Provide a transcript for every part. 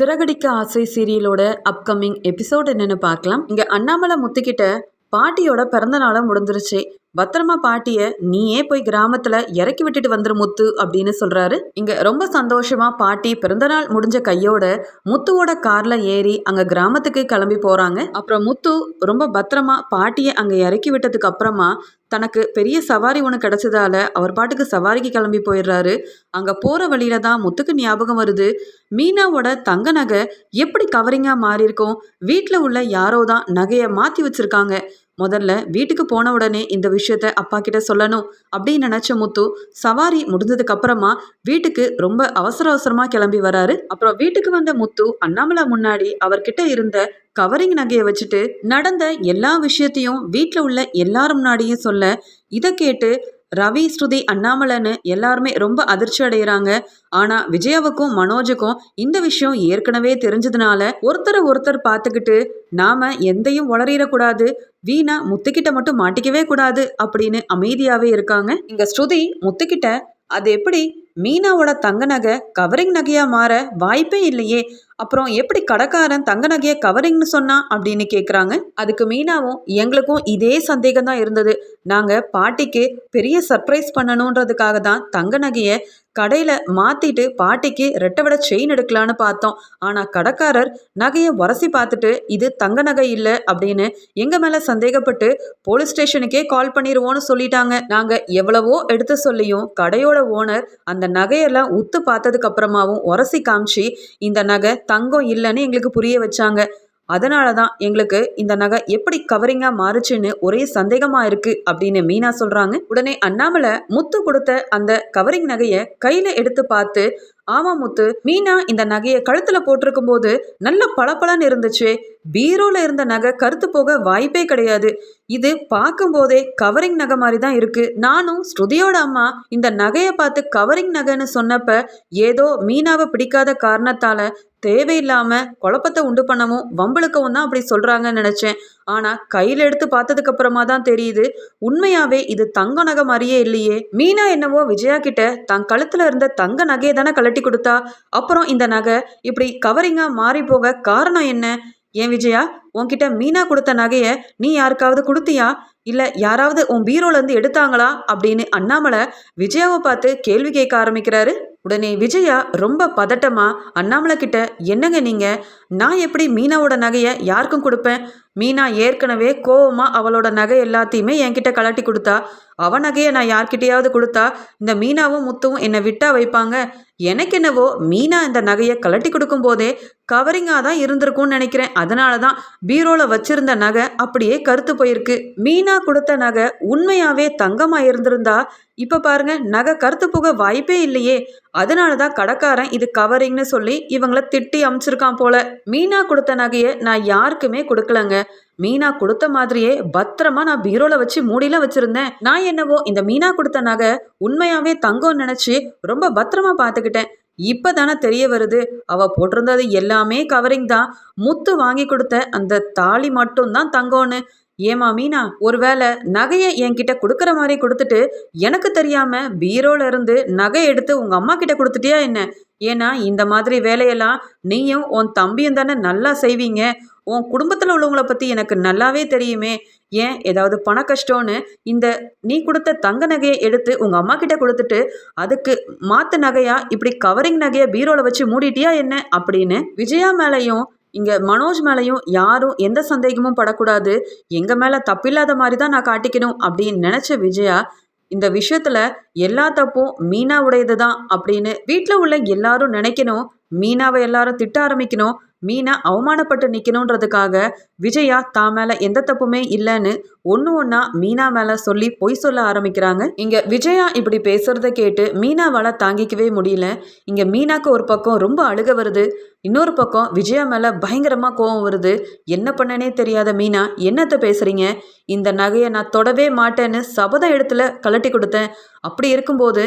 சிறகடிக்க ஆசை சீரியலோட upcoming episode என்னன்னு பார்க்கலாம். இங்க அண்ணாமலை முத்துக்கிட்ட பாட்டியோட பிறந்த நாளை முடிஞ்சிருச்சு. பத்திரமா பாட்டிய நீயே போய் கிராமத்துல இறக்கி விட்டுட்டு வந்துரு முத்து அப்படின்னு சொல்றாரு. இங்க ரொம்ப சந்தோஷமா பாட்டி பிறந்தநாள் முடிஞ்ச கையோட முத்துவோட கார்ல ஏறி அங்க கிராமத்துக்கு கிளம்பி போறாங்க. அப்புறம் முத்து ரொம்ப பத்திரமா பாட்டியை அங்க இறக்கி விட்டதுக்கு அப்புறமா தனக்கு பெரிய சவாரி ஒன்று கிடைச்சதால அவர் பாட்டுக்கு சவாரிக்கு கிளம்பி போயிடுறாரு. அங்கே போகிற வழியில தான் முத்துக்கு ஞாபகம் வருது. மீனாவோட தங்க நகை எப்படி கவரிங்காக மாறியிருக்கும்? வீட்டில் உள்ள யாரோ தான் நகையை மாற்றி வச்சிருக்காங்க. முதல்ல வீட்டுக்கு போன உடனே இந்த விஷயத்த அப்பா கிட்ட சொல்லணும் அப்படின்னு நினச்ச முத்து சவாரி முடிஞ்சதுக்கு அப்புறமா வீட்டுக்கு ரொம்ப அவசர அவசரமா கிளம்பி வராரு. அப்புறம் வீட்டுக்கு வந்த முத்து அண்ணாமலை முன்னாடி அவர்கிட்ட இருந்த கவரிங் நகையை வச்சுட்டு நடந்த எல்லா விஷயத்தையும் வீட்டில் உள்ள எல்லாரும் முன்னாடியும் சொல்ல இதை கேட்டு ரவி ஸ்ருதி அண்ணாமலைன்னு எல்லாருமே ரொம்ப அதிர்ச்சி அடைகிறாங்க ஆனா விஜயாவுக்கும் மனோஜுக்கும் இந்த விஷயம் ஏற்கனவே தெரிஞ்சதுனால ஒருத்தரை ஒருத்தர் பார்த்துக்கிட்டு நாம எந்தையும் உளறிடக்கூடாது வீணா முத்துக்கிட்ட மட்டும் மாட்டிக்கவே கூடாது அப்படின்னு அமைதியாவே இருக்காங்க. இங்க ஸ்ருதி முத்துக்கிட்ட அது எப்படி மீனாவோட தங்க நகை கவரிங் நகையா மாற வாய்ப்பே இல்லையே. அப்புறம் எப்படி கடைக்காரன் தங்க நகையை கவரிங்னு சொன்னா அப்படின்னு கேட்குறாங்க அதுக்கு மீனாவும் எங்களுக்கும் இதே சந்தேகம் தான் இருந்தது. நாங்கள் பாட்டிக்கு பெரிய சர்ப்ரைஸ் பண்ணணுன்றதுக்காக தான் தங்க நகையை கடையில் மாற்றிட்டு பாட்டிக்கு ரெட்டை விட செயின் எடுக்கலான்னு பார்த்தோம். ஆனால் கடைக்காரர் நகையை உரசி பார்த்துட்டு இது தங்க நகை இல்லை அப்படின்னு எங்கள் மேலே சந்தேகப்பட்டு போலீஸ் ஸ்டேஷனுக்கே கால் பண்ணிடுவோன்னு சொல்லிட்டாங்க. நாங்கள் எவ்வளவோ எடுத்து சொல்லியும் கடையோட ஓனர் அந்த நகையெல்லாம் உத்து பார்த்ததுக்கு அப்புறமாவும் உரசி காமிச்சு இந்த நகை தங்கம் இல்லைன்னு எங்களுக்கு புரிய வச்சாங்க. அதனால தான் எங்களுக்கு இந்த நகை எப்படி கவரிங்காக மாறுச்சுன்னு ஒரே சந்தேகமாக இருக்கு அப்படின்னு மீனா சொல்கிறாங்க உடனே அண்ணாமலை முத்து கொடுத்த அந்த கவரிங் நகையை கையில் எடுத்து பார்த்து ஆமா முத்து மீனா இந்த நகையை கழுத்தில் போட்டிருக்கும் போது நல்ல பளபளன்னு இருந்துச்சு. பீரோல இருந்த நகை கருத்து போக வாய்ப்பே கிடையாது. இது பார்க்கும்போதே கவரிங் நகை மாதிரி தான் இருக்கு. நானும் ஸ்ருதியோட அம்மா இந்த நகையை பார்த்து கவரிங் நகைன்னு சொன்னப்ப ஏதோ மீனாவை பிடிக்காத காரணத்தால தேவையில்லாம குழப்பத்தை உண்டு பண்ணவும் வம்பளுக்கவும் தான் அப்படி சொல்றாங்கன்னு நினைச்சேன். ஆனா கையில எடுத்து பார்த்ததுக்கு அப்புறமா தான் தெரியுது உண்மையாவே இது தங்க நகை மாதிரியே இல்லையே. மீனா என்னவோ விஜயா கிட்ட தன் கழுத்துல இருந்த தங்க நகையை தானே கழட்டி கொடுத்தா? அப்புறம் இந்த நகை இப்படி கவரிங்கா மாறி போக காரணம் என்ன? ஏன் விஜயா? உன்கிட்ட மீனா கொடுத்த நகையை நீ யாருக்காவது கொடுத்தியா? இல்லை யாராவது உன் பீரோலேருந்து எடுத்தாங்களா? அப்படின்னு அண்ணாமலை விஜயாவை பார்த்து கேள்வி கேட்க ஆரம்பிக்கிறாரு. உடனே விஜயா ரொம்ப பதட்டமா அண்ணாமலை கிட்ட என்னங்க நீங்க? நான் எப்படி மீனாவோட நகையை யாருக்கும் கொடுப்பேன்? மீனா ஏற்கனவே கோவமா அவளோட நகை எல்லாத்தையுமே என்கிட்ட கலட்டி கொடுத்தா அவ நகையை நான் யார்கிட்டயாவது கொடுத்தா இந்த மீனாவும் முத்துவும் என்னை விட்டா வைப்பாங்க? எனக்கு என்னவோ மீனா இந்த நகையை கலட்டி கொடுக்கும் போதே கவரிங்காக தான் இருந்திருக்கும்னு நினைக்கிறேன். அதனால தான் பீரோவில் வச்சிருந்த நகை அப்படியே கருத்து போயிருக்கு. மீனா கொடுத்த நகை உண்மையாகவே தங்கமாக இருந்திருந்தா இப்போ பாருங்க நகை கருத்து போக வாய்ப்பே இல்லையே. அதனால தான் கடைக்காரன் இது கவரிங்னு சொல்லி இவங்கள திட்டி அமுச்சிருக்கான் போல. மீனா கொடுத்த நகையை நான் யாருக்குமே கொடுக்கலங்க. மீனா கொடுத்த மாதிரியே பத்திரமா நான் பீரோல வச்சு மூடில வச்சிருந்தேன். நான் என்னவோ இந்த மீனா கொடுத்த நகை உண்மையாவே தங்கம் நினைச்சு ரொம்ப பத்திரமா பார்த்துக்கிட்டேன். இப்பதானே தெரிய வருது அவ போட்டிருந்தது எல்லாமே கவரிங் தான். முத்து வாங்கி கொடுத்த அந்த தாலி மட்டும் தான் தங்கம்னு. ஏமா மீனா ஒருவேளை நகையை என்கிட்ட கொடுக்குற மாதிரி கொடுத்துட்டு எனக்கு தெரியாம பீரோல இருந்து நகை எடுத்து உங்க அம்மா கிட்ட கொடுத்துட்டியா என்ன? ஏன்னா இந்த மாதிரி வேலையெல்லாம் நீயும் உன் தம்பியும் தானே நல்லா செய்வீங்க. உன் குடும்பத்தில் உள்ளவங்கள பற்றி எனக்கு நல்லாவே தெரியுமே. ஏன்? ஏதாவது பண கஷ்டம்னு இந்த நீ கொடுத்த தங்க நகையை எடுத்து உங்கள் அம்மா கிட்ட கொடுத்துட்டு அதுக்கு மாற்று நகையா இப்படி கவரிங் நகையை பீரோவில் வச்சு மூடிட்டியா என்ன? அப்படின்னு விஜயா மேலேயும் இங்கே மனோஜ் மேலேயும் யாரும் எந்த சந்தேகமும் படக்கூடாது. எங்கள் மேலே தப்பில்லாத மாதிரி தான் நான் காட்டிக்கணும் அப்படின்னு நினச்ச விஜயா இந்த விஷயத்துல எல்லா தப்பும் மீனாவுடையது தான் அப்படின்னு வீட்டில் உள்ள எல்லாரும் நினைக்கணும். மீனாவை எல்லாரும் திட்ட ஆரம்பிக்கணும். மீனா அவமானப்பட்டு நிற்கணுன்றதுக்காக விஜயா தான் மேலே எந்த தப்புமே இல்லைன்னு ஒன்று ஒன்றா மீனா மேலே சொல்லி பொய் சொல்ல ஆரம்பிக்கிறாங்க. இங்கே விஜயா இப்படி பேசுகிறத கேட்டு மீனாவால் தாங்கிக்கவே முடியல. இங்கே மீனாக்கு ஒரு பக்கம் ரொம்ப அழுக வருது. இன்னொரு பக்கம் விஜயா மேலே பயங்கரமாக கோவம் வருது. என்ன பண்ணனே தெரியாத மீனா என்னத்தை பேசுகிறீங்க இந்த நகையை நான் தொடவே மாட்டேன்னு சபத இடத்துல கலட்டி கொடுத்தேன். அப்படி இருக்கும்போது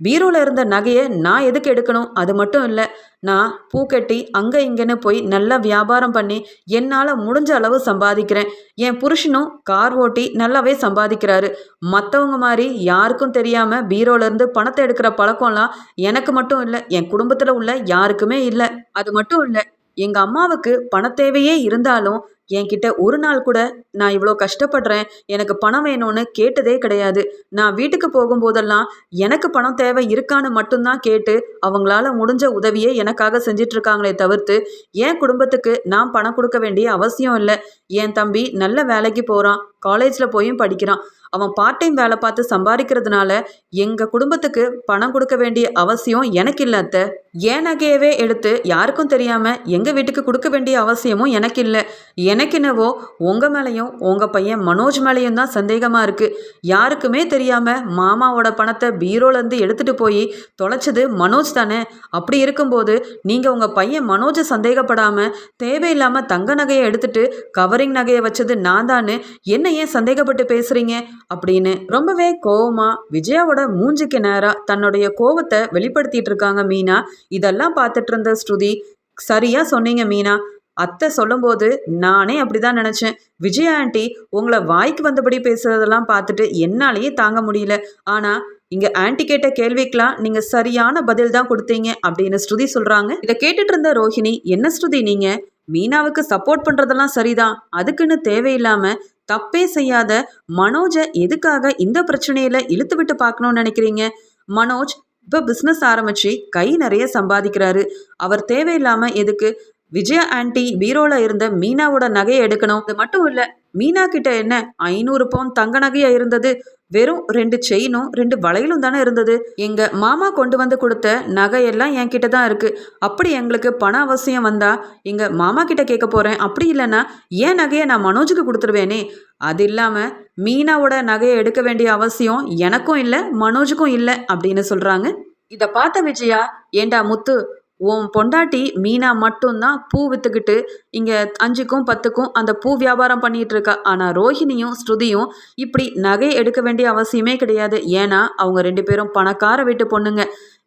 பீரோவில் இருந்த நகையை நான் எதுக்கு எடுக்கணும்? அது மட்டும் இல்லை நான் பூ கட்டி அங்கே இங்கேன்னு போய் நல்லா வியாபாரம் பண்ணி என்னால் முடிஞ்ச அளவு சம்பாதிக்கிறேன். என் புருஷனும் கார் ஓட்டி நல்லாவே சம்பாதிக்கிறாரு. மற்றவங்க மாதிரி யாருக்கும் தெரியாமல் பீரோலேருந்து பணத்தை எடுக்கிற பழக்கம்லாம் எனக்கு மட்டும் இல்லை என் குடும்பத்தில் உள்ள யாருக்குமே இல்லை. அது மட்டும் இல்லை எங்கள் அம்மாவுக்கு பணத்தேவையே இருந்தாலும் என்கிட்ட ஒரு நாள் கூட நான் இவ்வளோ கஷ்டப்படுறேன் எனக்கு பணம் வேணும்னு கேட்டதே கிடையாது. நான் வீட்டுக்கு போகும்போதெல்லாம் எனக்கு பணம் தேவை இருக்கான்னு மட்டும்தான் கேட்டு அவங்களால முடிஞ்ச உதவியே எனக்காக செஞ்சிட்ருக்காங்களே தவிர்த்து என் குடும்பத்துக்கு நான் பணம் கொடுக்க வேண்டிய அவசியம் இல்லை. என் தம்பி நல்ல வேலைக்கு போகிறான் காலேஜில் போயும் படிக்கிறான். அவன் பார்ட் டைம் வேலை பார்த்து சம்பாதிக்கிறதுனால எங்கள் குடும்பத்துக்கு பணம் கொடுக்க வேண்டிய அவசியம் எனக்கு இல்லாத்த அத்தை. என் நகையவே எடுத்து யாருக்கும் தெரியாமல் எங்கள் வீட்டுக்கு கொடுக்க வேண்டிய அவசியமும் எனக்கு இல்லை. எனக்கு என்னவோ உங்கள் மேலேயும் உங்கள் பையன் மனோஜ் மேலேயும் தான் சந்தேகமாக இருக்குது யாருக்குமே தெரியாமல் மாமாவோட பணத்தை பீரோலேருந்து எடுத்துகிட்டு போய் தொலைச்சது மனோஜ் தானே. அப்படி இருக்கும்போது நீங்கள் உங்கள் பையன் மனோஜை சந்தேகப்படாமல் தேவையில்லாமல் தங்க நகையை எடுத்துகிட்டு கவரிங் நகையை வச்சது நான் தானே என்ன ஏன் சந்தேகப்பட்டு பேசுகிறீங்க அப்படின்னு ரொம்பவே கோவமா விஜயாவோட மூஞ்சிக்கு நேராக தன்னுடைய கோவத்தை வெளிப்படுத்திட்டு இருக்காங்க மீனா. இதெல்லாம் பார்த்துட்டு இருந்த ஸ்ருதி சரியா சொன்னீங்க மீனா. அத்தை சொல்லும்போது நானே அப்படிதான் நினச்சேன். விஜயா ஆண்டி உங்களை வாய்க்கு வந்தபடி பேசுறதெல்லாம் பார்த்துட்டு என்னாலேயே தாங்க முடியல. ஆனால் இங்கே ஆன்டி கேட்ட கேள்விக்கெலாம் நீங்கள் சரியான பதில் தான் கொடுத்தீங்க அப்படின்னு ஸ்ருதி சொல்கிறாங்க இதை கேட்டுட்டு இருந்த ரோஹிணி என்ன ஸ்ருதி நீங்கள் மீனாவுக்கு சப்போர்ட் பண்ணுறதெல்லாம் சரிதான். அதுக்குன்னு தேவையில்லாமல் தப்பே செய்யாத மனோஜை எதுக்காக இந்த பிரச்சனையில் இழுத்து விட்டு பார்க்கணும்னு நினைக்கிறீங்க? மனோஜ் இப்போ பிஸ்னஸ் ஆரம்பித்து கை நிறைய சம்பாதிக்கிறாரு. அவர் தேவையில்லாமல் எதுக்கு விஜயா ஆண்டி பீரோல இருந்த மீனாவோட நகையை எடுக்கணும். அது மட்டும் இல்ல மீனா கிட்ட என்ன ஐநூறு பவுன் தங்க நகையா இருந்தது? வெறும் ரெண்டு செயினும் ரெண்டு வளையலும் தானே இருந்தது? எங்க மாமா கொண்டு வந்து கொடுத்த நகையெல்லாம் என் கிட்ட தான் இருக்கு. அப்படி எங்களுக்கு பண அவசியம் வந்தா எங்க மாமா கிட்ட கேட்க போறேன். அப்படி இல்லைன்னா ஏன் நகையை நான் மனோஜுக்கு கொடுத்துருவேனே? அது இல்லாம மீனாவோட நகையை எடுக்க வேண்டிய அவசியம் எனக்கும் இல்லை மனோஜுக்கும் இல்லை அப்படின்னு சொல்றாங்க. இதை பார்த்த விஜயா ஏண்டா முத்து உன் பொண்டாட்டி மீனா மட்டும்தான் பூ விற்றுக்கிட்டு இங்கே அஞ்சுக்கும் பத்துக்கும் அந்த பூ வியாபாரம் பண்ணிகிட்டு இருக்கா. ஆனால் ரோஹிணியும் ஸ்ருதியும் இப்படி நகை எடுக்க வேண்டிய அவசியமே கிடையாது. ஏன்னா அவங்க ரெண்டு பேரும் பணக்கார வீட்டு பொண்ணுங்க.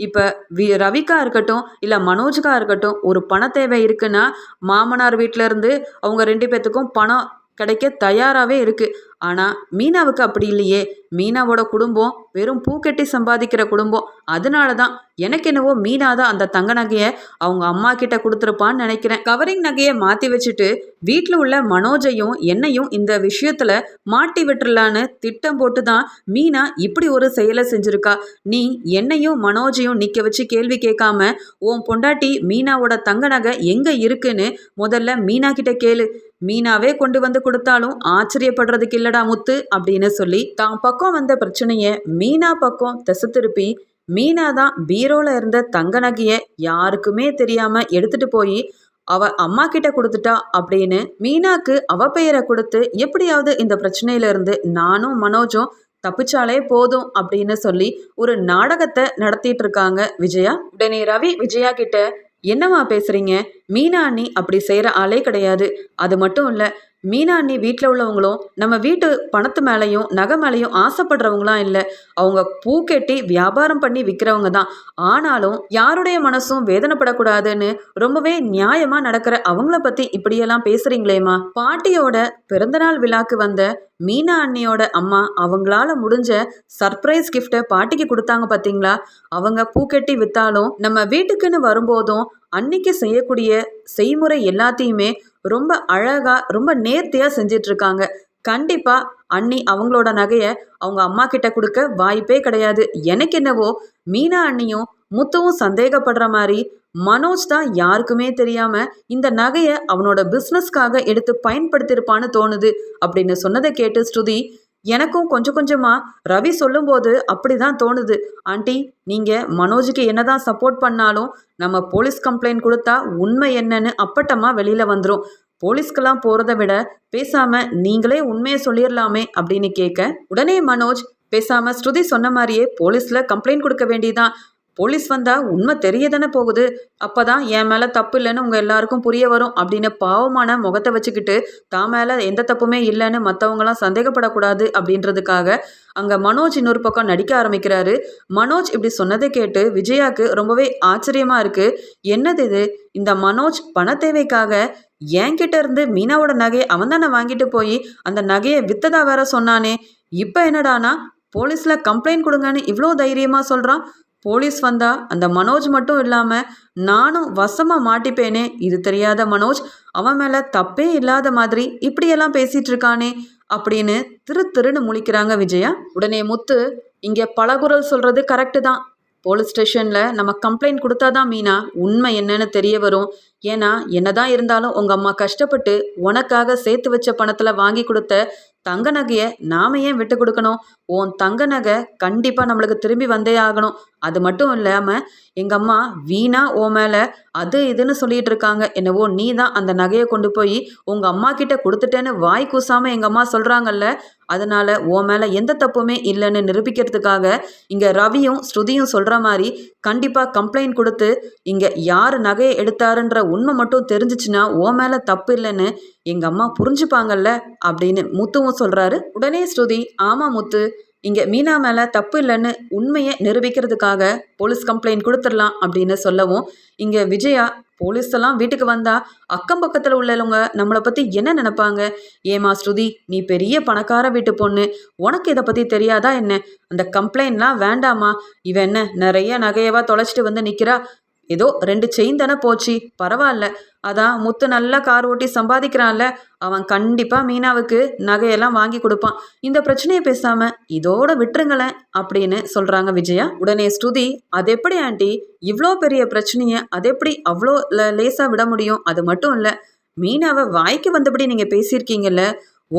இப்போ வி ரவிக்கா இருக்கட்டும் இல்லை மனோஜுக்கா இருக்கட்டும் ஒரு பண தேவை இருக்குன்னா மாமனார் வீட்டிலேருந்து அவங்க ரெண்டு பேர்த்துக்கும் பணம் கிடைக்க தயாராகவே இருக்குது ஆனால் மீனாவுக்கு அப்படி இல்லையே. மீனாவோட குடும்பம் வெறும் பூக்கெட்டி சம்பாதிக்கிற குடும்பம். அதனால தான் எனக்கு என்னவோ மீனா தான் அந்த தங்க நகையை அவங்க அம்மா கிட்ட கொடுத்துருப்பான்னு நினைக்கிறேன். கவரிங் நகையை மாற்றி வச்சுட்டு வீட்டில் உள்ள மனோஜையும் என்னையும் இந்த விஷயத்தில் மாட்டி விட்டுறலான்னு திட்டம் போட்டு தான் மீனா இப்படி ஒரு செயலை செஞ்சுருக்கா. நீ என்னையும் மனோஜையும் நிற்க வச்சு கேள்வி கேட்காம உன் பொண்டாட்டி மீனாவோட தங்க நகை எங்கே இருக்குன்னு முதல்ல மீனா கிட்ட கேளு. மீனாவே கொண்டு வந்து கொடுத்தாலும் ஆச்சரியப்படுறதுக்கு இல்லடா முத்து அப்படின்னு சொல்லி தான் பக்கம் வந்த பிரச்சனைய மீனா பக்கம் திசை திருப்பி மீனா தான் பீரோல இருந்த தங்க நகையை யாருக்குமே தெரியாம எடுத்துட்டு போய் அவ அம்மா கிட்ட கொடுத்துட்டா அப்படின்னு மீனாக்கு அவ பெயரை கொடுத்து எப்படியாவது இந்த பிரச்சனையில இருந்து நானும் மனோஜும் தப்பிச்சாலே போதும் அப்படின்னு சொல்லி ஒரு நாடகத்தை நடத்திட்டு இருக்காங்க விஜயா. உடனே ரவி விஜயா கிட்ட என்னம்மா பேசுறீங்க? மீனா அண்ணி அப்படி செய்கிற ஆளே கிடையாது. அது மட்டும் இல்லை மீனா அண்ணி வீட்டில் உள்ளவங்களும் நம்ம வீட்டு பணத்து மேலேயும் நகை மேலேயும் ஆசைப்படுறவங்களாம் இல்லை. அவங்க பூ கட்டி வியாபாரம் பண்ணி விற்கிறவங்க தான். ஆனாலும் யாருடைய மனசும் வேதனைப்படக்கூடாதுன்னு ரொம்பவே நியாயமாக நடக்கிற அவங்கள பற்றி இப்படியெல்லாம் பேசுகிறீங்களேம்மா பாட்டியோட பிறந்தநாள் விழாக்கு வந்த மீனா அண்ணியோட அம்மா அவங்களால முடிஞ்ச சர்ப்ரைஸ் கிஃப்டை பாட்டிக்கு கொடுத்தாங்க பார்த்தீங்களா அவங்க பூக்கெட்டி வித்தாலும் நம்ம வீட்டுக்குன்னு வரும்போதும் அன்னைக்கு செய்யக்கூடிய செய்முறை எல்லாத்தையுமே ரொம்ப அழகா ரொம்ப நேர்த்தியாக செஞ்சிட்டு இருக்காங்க கண்டிப்பா அண்ணி அவங்களோட நகையை அவங்க அம்மா கிட்ட கொடுக்க வாய்ப்பே கிடையாது. எனக்கு என்னவோ மீனா அண்ணியும் முத்துவும் சந்தேகப்படுற மாதிரி மனோஜ் தான் யாருக்குமே தெரியாம இந்த நகையை அவனோட பிஸ்னஸ்க்காக எடுத்து பயன்படுத்தியிருப்பான்னு தோணுது அப்படின்னு சொன்னதை கேட்டு ஸ்ருதி எனக்கும் கொஞ்சம் கொஞ்சமா ரவி சொல்லும்போது அப்படிதான் தோணுது. ஆண்டி நீங்க மனோஜுக்கு என்னதான் சப்போர்ட் பண்ணாலும் நம்ம போலீஸ் கம்ப்ளைண்ட் கொடுத்தா உண்மை என்னன்னு அப்பட்டமா வெளியில வந்துடும் போலீஸ்க்கெல்லாம் போறதை விட பேசாம நீங்களே உண்மையை சொல்லிடலாமே அப்படின்னு கேட்க உடனே மனோஜ் பேசாம ஸ்ருதி சொன்ன மாதிரியே போலீஸ்ல கம்ப்ளைண்ட் கொடுக்க வேண்டியதான் போலீஸ் வந்தா உண்மை தெரிய தானே போகுது? அப்பதான் என் மேல தப்பு இல்லைன்னு உங்க எல்லாருக்கும் புரிய வரும் அப்படின்னு பாவமான முகத்தை வச்சுக்கிட்டு தான் மேல எந்த தப்புமே இல்லைன்னு மற்றவங்களாம் சந்தேகப்படக்கூடாது அப்படின்றதுக்காக அங்க மனோஜ் இன்னொரு பக்கம் நடிக்க ஆரம்பிக்கிறாரு. மனோஜ் இப்படி சொன்னதை கேட்டு விஜயாக்கு ரொம்பவே ஆச்சரியமா இருக்கு. என்னது இது? இந்த மனோஜ் பண தேவைக்காக என்கிட்ட இருந்து மீனாவோட நகையை அவன் தானே வாங்கிட்டு போய் அந்த நகையை வித்ததா வேற சொன்னானே? இப்போ என்னடானா? போலீஸ்ல கம்ப்ளைண்ட் கொடுங்கன்னு இவ்வளோ தைரியமா சொல்றான். போலீஸ் வந்தா அந்த மனோஜ் மட்டும் இல்லாமல் நானும் வசமாக மாட்டிப்பேனே. இது தெரியாத மனோஜ் அவன் மேலே தப்பே இல்லாத மாதிரி இப்படியெல்லாம் பேசிகிட்டு இருக்கானே அப்படின்னு திரு திருன்னு முழிக்கிறாங்க விஜயா. உடனே முத்து இங்கே பலகுரல் சொல்கிறது கரெக்டு தான். போலீஸ் ஸ்டேஷனில் நம்ம கம்ப்ளைண்ட் கொடுத்தாதான் மீனா உண்மை என்னன்னு தெரிய வரும். ஏன்னா என்னதான் இருந்தாலும் உங்கள் அம்மா கஷ்டப்பட்டு உனக்காக சேர்த்து வச்ச பணத்தில் வாங்கி கொடுத்த தங்க நகையை நாம ஏன் விட்டு கொடுக்கணும்? உன் தங்க நகை கண்டிப்பா நம்மளுக்கு திரும்பி வந்தே ஆகணும். அது மட்டும் இல்லாம எங்க அம்மா வீணா ஓ மேல அது இதுன்னு சொல்லிட்டு இருக்காங்க. என்னவோ நீ தான் அந்த நகையை கொண்டு போய் உங்க அம்மா கிட்ட கொடுத்துட்டேன்னு வாய் கூசாம எங்க அம்மா சொல்றாங்கல்ல அதனால உன் மேல எந்த தப்புமே இல்லைன்னு நிரூபிக்கிறதுக்காக இங்க ரவியும் ஸ்ருதியும் சொல்ற மாதிரி கண்டிப்பா கம்ப்ளைண்ட் கொடுத்து இங்க யார் நகையை எடுத்தாருன்ற உண்மை மட்டும் தெரிஞ்சிச்சுன்னா உன் மேல தப்பு இல்லைன்னு எங்க அம்மா புரிஞ்சுப்பாங்கல்ல? அப்படின்னு முத்துவும் சொல்றாரு. உடனே ஸ்ருதி ஆமா முத்து இங்க மீனா மேல தப்பு இல்லைன்னு உண்மையை நிரூபிக்கிறதுக்காக போலீஸ் கம்ப்ளைண்ட் கொடுத்துடலாம் அப்படின்னு சொல்லவும் இங்க விஜயா போலீஸ் எல்லாம் வீட்டுக்கு வந்தா அக்கம் பக்கத்துல உள்ளவங்க நம்மளை பத்தி என்ன நினைப்பாங்க? ஏமா ஸ்ருதி நீ பெரிய பணக்கார வீட்டு பொண்ணு உனக்கு இதை பத்தி தெரியாதா என்ன? அந்த கம்ப்ளைண்ட்லாம் வேண்டாமா இவ என்ன நிறைய நகையவா தொலைச்சிட்டு வந்து நிக்கிறா? ஏதோ ரெண்டு செயின் தானே போச்சு. பரவாயில்ல. அதான் முத்து நல்லா கார் ஓட்டி சம்பாதிக்கிறான்ல. அவன் கண்டிப்பாக மீனாவுக்கு நகையெல்லாம் வாங்கி கொடுப்பான். இந்த பிரச்சனையை பேசாம இதோட விட்டுருங்களேன் அப்படின்னு சொல்றாங்க விஜயா. உடனே ஸ்ருதி அது எப்படி ஆண்டி? இவ்வளோ பெரிய பிரச்சனையை அது எப்படி அவ்வளோ லேசாக விட முடியும்? அது மட்டும் இல்லை மீனாவை வாய்க்கு வந்தபடி நீங்கள் பேசியிருக்கீங்கல்ல.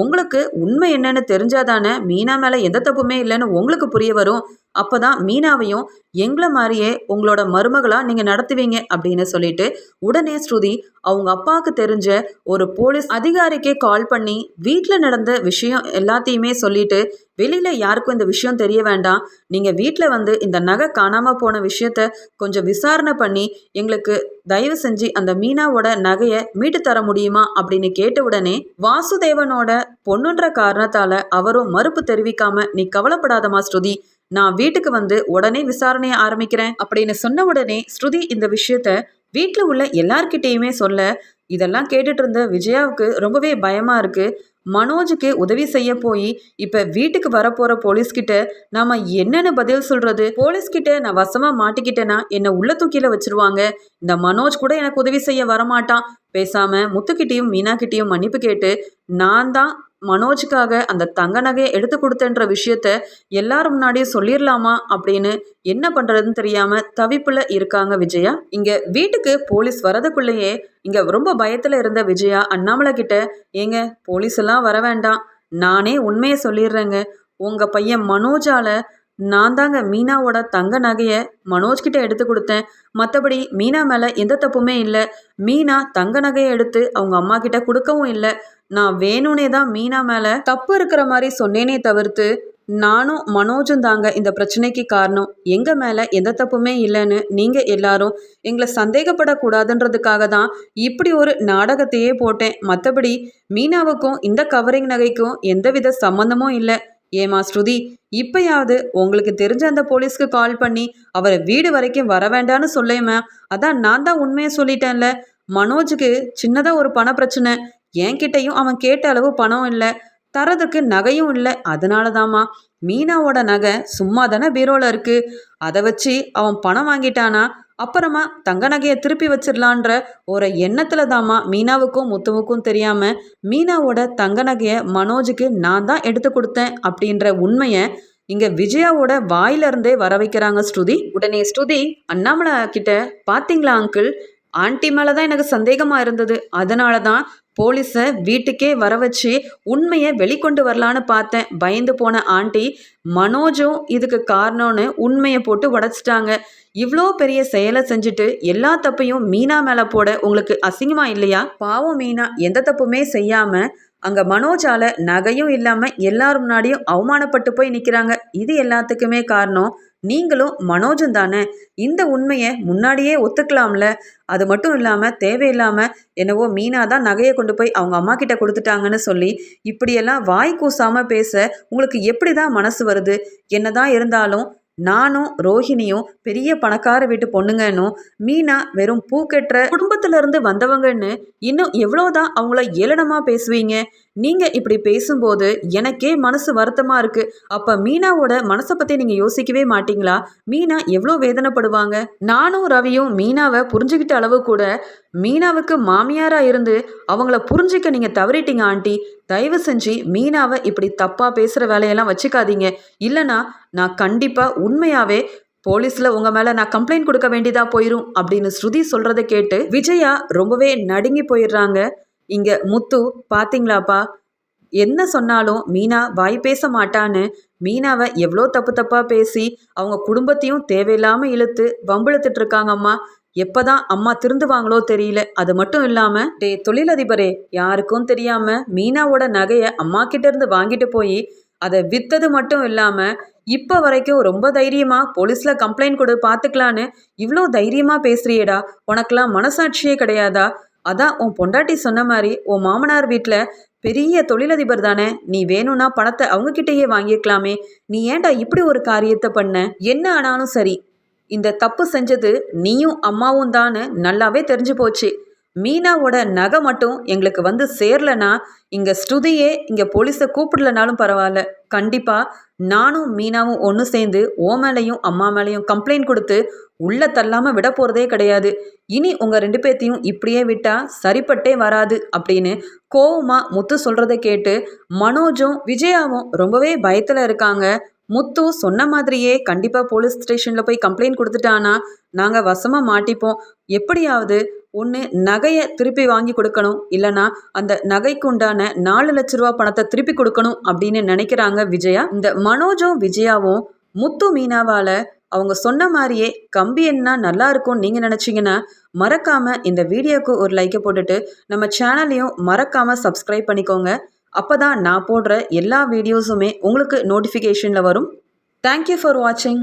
உங்களுக்கு உண்மை என்னன்னு தெரிஞ்சாதானே மீனா மேலே எந்த தப்புமே இல்லைன்னு உங்களுக்கு புரிய வரும். அப்பதான் மீனாவையும் எங்களை மாதிரியே உங்களோட மருமகளாக நீங்கள் நடத்துவீங்க அப்படின்னு சொல்லிட்டு உடனே ஸ்ருதி அவங்க அப்பாவுக்கு தெரிஞ்ச ஒரு போலீஸ் அதிகாரிக்கே கால் பண்ணி வீட்டில் நடந்த விஷயம் எல்லாத்தையுமே சொல்லிட்டு வெளியில் யாருக்கும் இந்த விஷயம் தெரிய வேண்டாம். நீங்கள் வீட்டில் வந்து இந்த நகை காணாமல் போன விஷயத்த கொஞ்சம் விசாரணை பண்ணி எங்களுக்கு தயவு செஞ்சு அந்த மீனாவோட நகையை மீட்டு தர முடியுமா? அப்படின்னு கேட்ட உடனே வாசுதேவனோட பொண்ணுன்ற காரணத்தால் அவரும் மறுப்பு தெரிவிக்காம நீ கவலைப்படாதமா ஸ்ருதி. நான் வீட்டுக்கு வந்து உடனே விசாரணையை ஆரம்பிக்கிறேன் அப்படின்னு சொன்ன உடனே ஸ்ருதி இந்த விஷயத்த வீட்டில் உள்ள எல்லார்கிட்டேயுமே சொல்ல இதெல்லாம் கேட்டுட்டு இருந்த விஜயாவுக்கு ரொம்பவே பயமா இருக்கு. மனோஜுக்கு உதவி செய்ய போய் இப்ப வீட்டுக்கு வரப்போற போலீஸ்கிட்ட நாம என்னென்ன பதில் சொல்றது? போலீஸ்கிட்ட நான் வசமா மாட்டிக்கிட்டேன்னா என்ன உள்ள தூக்கில வச்சிருவாங்க? இந்த மனோஜ் கூட எனக்கு உதவி செய்ய வரமாட்டான். பேசாம முத்துக்கிட்டையும் மீனாக்கிட்டையும் மன்னிப்பு கேட்டு நான் தான் மனோஜுக்காக அந்த தங்க நகையை எடுத்து கொடுத்தன்ற விஷயத்த எல்லாரும் முன்னாடியும் சொல்லிடலாமா அப்படின்னு என்ன பண்றதுன்னு தெரியாம தவிப்புல இருக்காங்க விஜயா. இங்க வீட்டுக்கு போலீஸ் வரதுக்குள்ளேயே இங்க ரொம்ப பயத்துல இருந்த விஜயா அண்ணாமலை கிட்ட ஏங்க போலீஸ் எல்லாம் வர வேண்டாம். நானே உண்மையை சொல்லிடுறேங்க. உங்க பையன் மனோஜால நான் தாங்க மீனாவோட தங்க நகையை மனோஜ்கிட்ட எடுத்து கொடுத்தேன். மற்றபடி மீனா மேலே எந்த தப்புமே இல்லை. மீனா தங்க நகையை எடுத்து அவங்க அம்மா கிட்ட கொடுக்கவும் இல்லை. நான் வேணும்னே தான் மீனா மேலே தப்பு இருக்கிற மாதிரி சொன்னேனே தவிர்த்து நானும் மனோஜும் தாங்க இந்த பிரச்சனைக்கு காரணம். எங்கள் மேலே எந்த தப்புமே இல்லைன்னு நீங்கள் எல்லாரும் எங்களை சந்தேகப்படக்கூடாதுன்றதுக்காக தான் இப்படி ஒரு நாடகத்தையே போட்டேன். மற்றபடி மீனாவுக்கும் இந்த கவரிங் நகைக்கும் எந்தவித சம்மந்தமும் இல்லை. ஏமா ஸ்ருதி இப்பயாவது உங்களுக்கு தெரிஞ்ச அந்த போலீஸ்க்கு கால் பண்ணி அவரை வீடு வரைக்கும் வர வேண்டான்னு சொல்லேம்மா. அதான் நான் தான் உண்மையை சொல்லிட்டேன்ல. மனோஜுக்கு சின்னதாக ஒரு பண பிரச்சனை என்கிட்டையும் அவன் கேட்ட அளவு பணம் இல்லை. தரதுக்கு நகையும் இல்லை. அதனால தாம்மா மீனாவோட நகை சும்மா தானே பீரோவில் இருக்கு. அதை வச்சு அவன் பணம் வாங்கிட்டானா? அப்புறமா தங்க நகையை திருப்பி வச்சிடலான்ற ஒரு எண்ணத்துல தாமா மீனாவுக்கும் முத்துவுக்கும் தெரியாம மீனாவோட தங்க நகையை மனோஜுக்கு நான் தான் எடுத்து கொடுத்தேன் அப்படின்ற உண்மையை இங்க விஜயாவோட வாயிலிருந்தே வர வைக்கிறாங்க ஸ்ருதி. உடனே ஸ்ருதி அண்ணாமலை கிட்ட பாத்தீங்களா அங்கிள் ஆண்டி மேலே தான் எனக்கு சந்தேகமாக இருந்தது. அதனால தான் போலீஸை வீட்டுக்கே வர வச்சு உண்மையை வெளிக்கொண்டு வரலான்னு பார்த்தேன். பயந்து போன ஆண்டி மனோஜும் இதுக்கு காரணம்னு உண்மையை போட்டு உடச்சிட்டாங்க. இவ்வளோ பெரிய செயலை செஞ்சுட்டு எல்லா தப்பையும் மீனா மேலே போட உங்களுக்கு அசிங்கமா இல்லையா? பாவம் மீனா எந்த தப்புமே செய்யாமல் அங்கே மனோஜால நகையும் இல்லாமல் எல்லார் முன்னாடியும் அவமானப்பட்டு போய் நிற்கிறாங்க இது எல்லாத்துக்குமே காரணம் நீங்களும் மனோஜும் தானே. இந்த உண்மையை முன்னாடியே ஒத்துக்கலாம்ல. அது மட்டும் இல்லாமல் தேவையில்லாமல் என்னவோ மீனா தான் நகையை கொண்டு போய் அவங்க அம்மா கிட்ட கொடுத்துட்டாங்கன்னு சொல்லி இப்படியெல்லாம் வாய் கூசாமல் பேச உங்களுக்கு எப்படி தான் மனசு வருது? என்னதான் இருந்தாலும் நானும் ரோஹிணியும் பெரிய பணக்கார வீட்டு பொண்ணுங்கன்னும் மீனா வெறும் பூ கெட்டுற குடும்பத்திலிருந்து வந்தவங்கன்னு இன்னும் எவ்வளோதான் அவங்கள ஏளனமாக பேசுவீங்க? நீங்க இப்படி பேசும்போது எனக்கே மனசு வருத்தமா இருக்கு. அப்ப மீனாவோட மனசை பத்தி நீங்க யோசிக்கவே மாட்டீங்களா? மீனா எவ்வளோ வேதனைப்படுவாங்க? நானும் ரவியும் மீனாவை புரிஞ்சுக்கிட்ட அளவு கூட மீனாவுக்கு மாமியாரா இருந்து அவங்கள புரிஞ்சிக்க நீங்க தவறிட்டீங்க ஆண்டி. தயவு செஞ்சு மீனாவை இப்படி தப்பா பேசுற வேலையெல்லாம் வச்சுக்காதீங்க. இல்லைனா நான் கண்டிப்பா உண்மையாவே போலீஸ்ல உங்க மேல நான் கம்ப்ளைண்ட் கொடுக்க வேண்டியதா போயிரும் அப்படின்னு ஸ்ருதி சொல்றதை கேட்டு விஜயா ரொம்பவே நடுங்கி போயிடுறாங்க. இங்க முத்து பாத்தீங்களாப்பா? என்ன சொன்னாலும் மீனா வாய் பேச மாட்டான்னு. மீனாவை எவ்வளோ தப்பு தப்பாக பேசி அவங்க குடும்பத்தையும் தேவையில்லாமல் இழுத்து வம்பிழுத்துட்டு இருக்காங்க அம்மா எப்பதான் அம்மா திருந்துவாங்களோ தெரியல. அது மட்டும் இல்லாம டே தொழிலதிபரே யாருக்கும் தெரியாம மீனாவோட நகையை அம்மா கிட்ட இருந்து வாங்கிட்டு போய் அதை வித்தது மட்டும் இல்லாம இப்போ வரைக்கும் ரொம்ப தைரியமா போலீஸ்ல கம்ப்ளைண்ட் கொடு பார்த்துக்கலான்னு இவ்வளோ தைரியமா பேசுறியேடா. உனக்கெல்லாம் மனசாட்சியே கிடையாதா? அதான் உன் பொண்டாட்டி சொன்ன மாதிரி உன் மாமனார் வீட்டில் பெரிய தொழிலதிபர் தானே. நீ வேணும்னா பணத்தை அவங்கக்கிட்டேயே வாங்கிக்கலாமே நீ ஏன்டா இப்படி ஒரு காரியத்தை பண்ண? என்ன ஆனாலும் சரி. இந்த தப்பு செஞ்சது நீயும் அம்மாவும் தான்னு நல்லாவே தெரிஞ்சு போச்சு. மீனாவோட நகை மட்டும் எங்களுக்கு வந்து சேரலனா இங்கே ஸ்ருதியே இங்கே போலீஸை கூப்பிடலனாலும் பரவாயில்ல. கண்டிப்பாக நானும் மீனாவும் ஒன்று சேர்ந்து ஓ மேலேயும் அம்மா மேலேயும் கம்ப்ளைண்ட் கொடுத்து உள்ள தள்ளாமல் விட போகிறதே கிடையாது. இனி உங்கள் ரெண்டு பேர்த்தையும் இப்படியே விட்டால் சரிப்பட்டே வராது அப்படின்னு கோவமாக முத்து சொல்கிறத கேட்டு மனோஜும் விஜயாவும் ரொம்பவே பயத்தில் இருக்காங்க. முத்து சொன்ன மாதிரியே கண்டிப்பாக போலீஸ் ஸ்டேஷனில் போய் கம்ப்ளைண்ட் கொடுத்துட்டானா? நாங்கள் வசமாக மாட்டிப்போம். எப்படியாவது ஒன்று நகையை திருப்பி வாங்கி கொடுக்கணும். இல்லைனா அந்த நகைக்கு உண்டான நாலு லட்ச ரூபா பணத்தை திருப்பி கொடுக்கணும் அப்படின்னு நினைக்கிறாங்க விஜயா. இந்த மனோஜும் விஜயாவும் முத்து மீனாவால் அவங்க சொன்ன மாதிரியே கம்பி என்ன நல்லா இருக்கும்னு நீங்கள் நினச்சிங்கன்னா மறக்காமல் இந்த வீடியோக்கு ஒரு லைக்கை போட்டுட்டு நம்ம சேனலையும் மறக்காமல் சப்ஸ்கிரைப் பண்ணிக்கோங்க. அப்போ தான் நான் போடுற எல்லா வீடியோஸுமே உங்களுக்கு நோட்டிஃபிகேஷனில் வரும். தேங்க்யூ ஃபார் வாட்சிங்